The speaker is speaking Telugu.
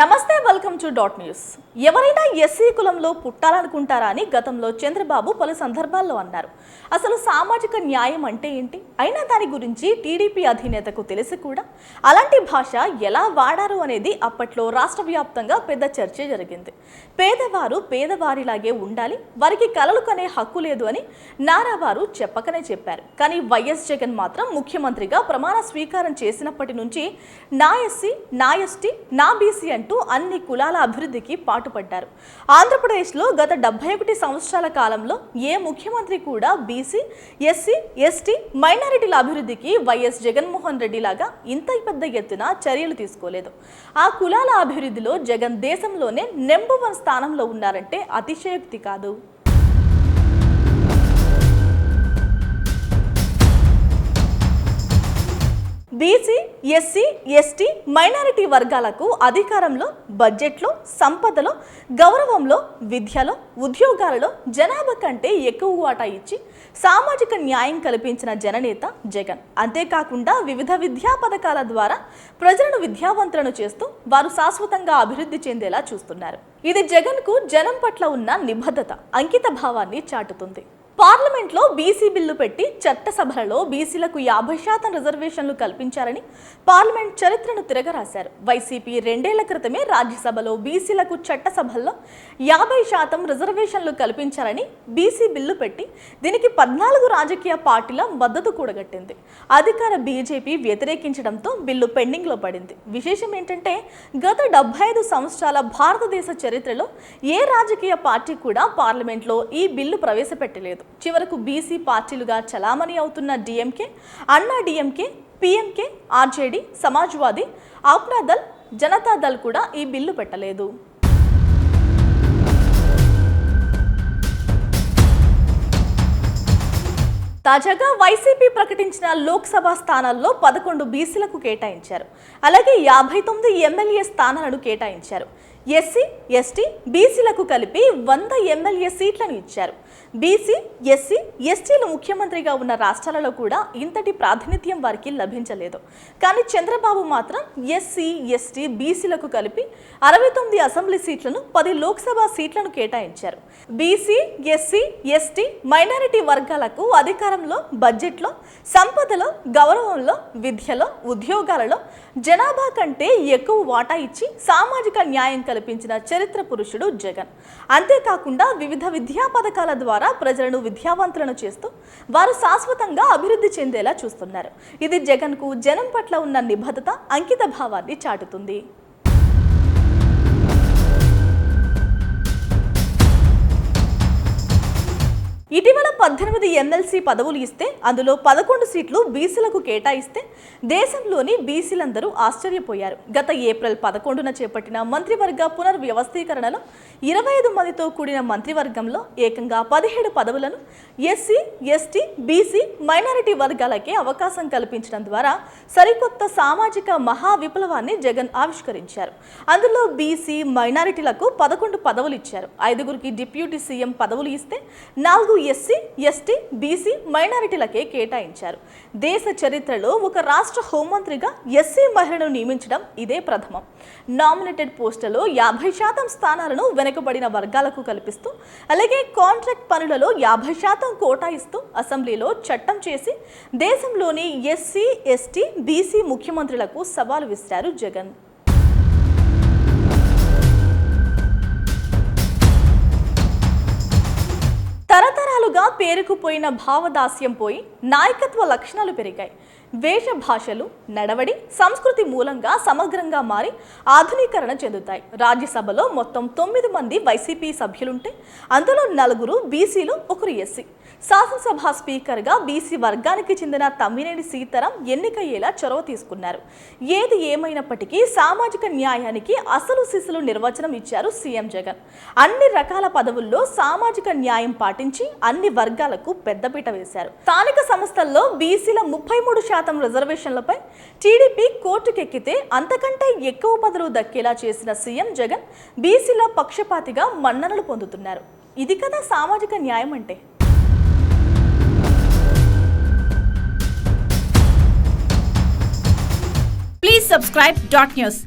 Namaste welcome to dot news. ఎవరైనా ఎస్సీ కులంలో పుట్టాలనుకుంటారా అని గతంలో చంద్రబాబు పలు సందర్భాల్లో అన్నారు. అసలు సామాజిక న్యాయం అంటే ఏంటి? అయినా దాని గురించి టీడీపీ అధినేతకు తెలిసి కూడా. అలాంటి భాష ఎలా వాడారు అనేది అప్పట్లో రాష్ట్ర వ్యాప్తంగా పెద్ద చర్చ జరిగింది. పేదవారు పేదవారిలాగే ఉండాలి వారికి కలలు కనే హక్కు లేదు అని నారావారు చెప్పకనే చెప్పారు. కానీ వైఎస్ జగన్ మాత్రం ముఖ్యమంత్రిగా ప్రమాణ స్వీకారం చేసినప్పటి నుంచి నా ఎస్సీ నా ఎస్టీ నా బీసీ అంటే అన్ని కులాల అభివృద్ధికి పాటుపడ్డారు. ఆంధ్రప్రదేశ్లో గత డెబ్బై ఒకటి సంవత్సరాల కాలంలో ఏ ముఖ్యమంత్రి కూడా బీసీ ఎస్సీ ఎస్టీ మైనారిటీల అభివృద్ధికి వైఎస్ జగన్మోహన్ రెడ్డి లాగా ఇంత పెద్ద ఎత్తున చర్యలు తీసుకోలేదు. ఆ కులాల అభివృద్ధిలో జగన్ దేశంలోనే నెంబర్ వన్ స్థానంలో ఉన్నారంటే అతిశయోక్తి కాదు. బీసీ ఎస్సీ ఎస్టీ మైనారిటీ వర్గాలకు అధికారంలో బడ్జెట్లో సంపదలో గౌరవంలో విద్యలో ఉద్యోగాలలో జనాభా కంటే ఎక్కువ వాటా ఇచ్చి సామాజిక న్యాయం కల్పించిన జననేత జగన్. అంతేకాకుండా వివిధ విద్యా పథకాల ద్వారా ప్రజలను విద్యావంతులను చేస్తూ వారు శాశ్వతంగా అభివృద్ధి చెందేలా చూస్తున్నారు. ఇది జగన్కు జనం పట్ల ఉన్న నిబద్ధత అంకిత భావాన్ని చాటుతుంది. పార్లమెంట్లో బీసీ బిల్లు పెట్టి చట్టసభలలో బీసీలకు యాభై శాతం రిజర్వేషన్లు కల్పించారని పార్లమెంట్ చరిత్రను తిరగరాశారు. వైసీపీ రెండేళ్ళ క్రితమే రాజ్యసభలో బీసీలకు చట్టసభల్లో యాభై శాతం రిజర్వేషన్లు కల్పించారని బీసీ బిల్లు పెట్టి దీనికి పద్నాలుగు రాజకీయ పార్టీల మద్దతు కూడగట్టింది. అధికార బీజేపీ వ్యతిరేకించడంతో బిల్లు పెండింగ్లో పడింది. విశేషం ఏంటంటే గత డెబ్బై ఐదు సంవత్సరాల భారతదేశ చరిత్రలో ఏ రాజకీయ పార్టీ కూడా పార్లమెంట్లో ఈ బిల్లు ప్రవేశపెట్టలేదు. చివరకు బీసీ పార్టీలుగా చలామణి అవుతున్న DMK Anna DMK PMK RJD Samajwadi Apna Dal Janata Dal కూడా ఈ బిల్లు పెట్టలేదు. తాజాగా వైసీపీ ప్రకటించిన లోక్సభ స్థానాల్లో పదకొండు బీసీలకు కేటాయించారు. అలాగే యాభై తొమ్మిది ఎమ్మెల్యే స్థానాలను కేటాయించారు. ఎస్సీ ఎస్టీ బీసీలకు కలిపి వంద ఎమ్మెల్యే సీట్లను ఇచ్చారు. బీసీ ఎస్సీ ఎస్టీలు ముఖ్యమంత్రిగా ఉన్న రాష్ట్రాలలో కూడా ఇంతటి ప్రాతినిధ్యం వారికి లభించలేదు. కానీ చంద్రబాబు మాత్రం ఎస్సీ ఎస్టీ బీసీలకు కలిపి అరవై తొమ్మిది అసెంబ్లీ సీట్లను పది లోక్సభ సీట్లను కేటాయించారు. బీసీ ఎస్సీ ఎస్టీ మైనారిటీ వర్గాలకు అధికారంలో బడ్జెట్లో సంపదలో గౌరవంలో విద్యలో ఉద్యోగాలలో జనాభా కంటే ఎక్కువ వాటా ఇచ్చి సామాజిక న్యాయం కల్పించిన చరిత్ర పురుషుడు జగన్. అంతేకాకుండా వివిధ విద్యా పథకాల ద్వారా ప్రజలను విద్యావంతులను చేస్తూ వారు శాశ్వతంగా అభివృద్ధి చెందేలా చూస్తున్నారు. ఇది జగన్కు జనం పట్ల ఉన్న నిబద్ధత అంకిత భావాన్ని చాటుతుంది. ఇటీవల పద్దెనిమిది ఎమ్మెల్సీ పదవులు ఇస్తే అందులో పదకొండు సీట్లు బీసీలకు కేటాయిస్తే దేశంలోని బీసీలందరూ ఆశ్చర్యపోయారు. గత ఏప్రిల్ పదకొండున చేపట్టిన మంత్రివర్గ పునర్వ్యవస్థీకరణలో ఇరవై ఐదు మందితో కూడిన మంత్రివర్గంలో ఏకంగా పదిహేడు పదవులను ఎస్సీ ఎస్టీ బీసీ మైనారిటీ వర్గాలకే అవకాశం కల్పించడం ద్వారా సరికొత్త సామాజిక మహా విప్లవాన్ని జగన్ ఆవిష్కరించారు. అందులో బీసీ మైనారిటీలకు పదకొండు పదవులు ఇచ్చారు. ఐదుగురికి డిప్యూటీ సీఎం పదవులు ఇస్తే నాలుగు ఎస్సీ ఎస్టీ బీసీ మైనారిటీలకే కేటాయించారు. దేశ చరిత్రలో ఒక రాష్ట్ర హోంమంత్రిగా ఎస్సీ మహిళను నియమించడం ఇదే ప్రథమం. నామినేటెడ్ పోస్టులలో యాభై శాతం స్థానాలను వెనుకబడిన వర్గాలకు కల్పిస్తూ అలాగే కాంట్రాక్ట్ పనులలో యాభై శాతం కోటా ఇస్తూ అసెంబ్లీలో చట్టం చేసి దేశంలోని ఎస్సీ ఎస్టీ బీసీ ముఖ్యమంత్రులకు సవాలు విసిరారు జగన్. పేరుకుపోయిన భావదాస్యం పోయి నాయకత్వ లక్షణాలు పెరిగాయి. వేష భాషలు నడవడి సంస్కృతి మూలంగా సమగ్రంగా మారి ఆధునీకరణ చెందుతాయి. రాజ్యసభలో మొత్తం తొమ్మిది మంది వైసీపీ సభ్యులుంటే అందులో నలుగురు బీసీలు ఒకరు ఎస్సీ. శాసనసభ స్పీకర్గా బీసీ వర్గానికి చెందిన తమ్మినేని సీతారాం ఎన్నికయ్యేలా చొరవ తీసుకున్నారు. ఏది ఏమైనప్పటికీ సామాజిక న్యాయానికి అసలు శిశులు నిర్వచనం ఇచ్చారు సీఎం జగన్. అన్ని రకాల పదవుల్లో సామాజిక న్యాయం పాటించి అన్ని వర్గాలకు పెద్దపీట వేశారు. స్థానిక సంస్థల్లో బీసీల ముప్పై మూడు శాతం రిజర్వేషన్లపై టీడీపీ కోర్టుకెక్కితే అంతకంటే ఎక్కువ పదవులు దక్కేలా చేసిన సీఎం జగన్ బీసీల పక్షపాతిగా మన్ననలు పొందుతున్నారు. ఇది కదా సామాజిక న్యాయం అంటే. Please subscribe dot news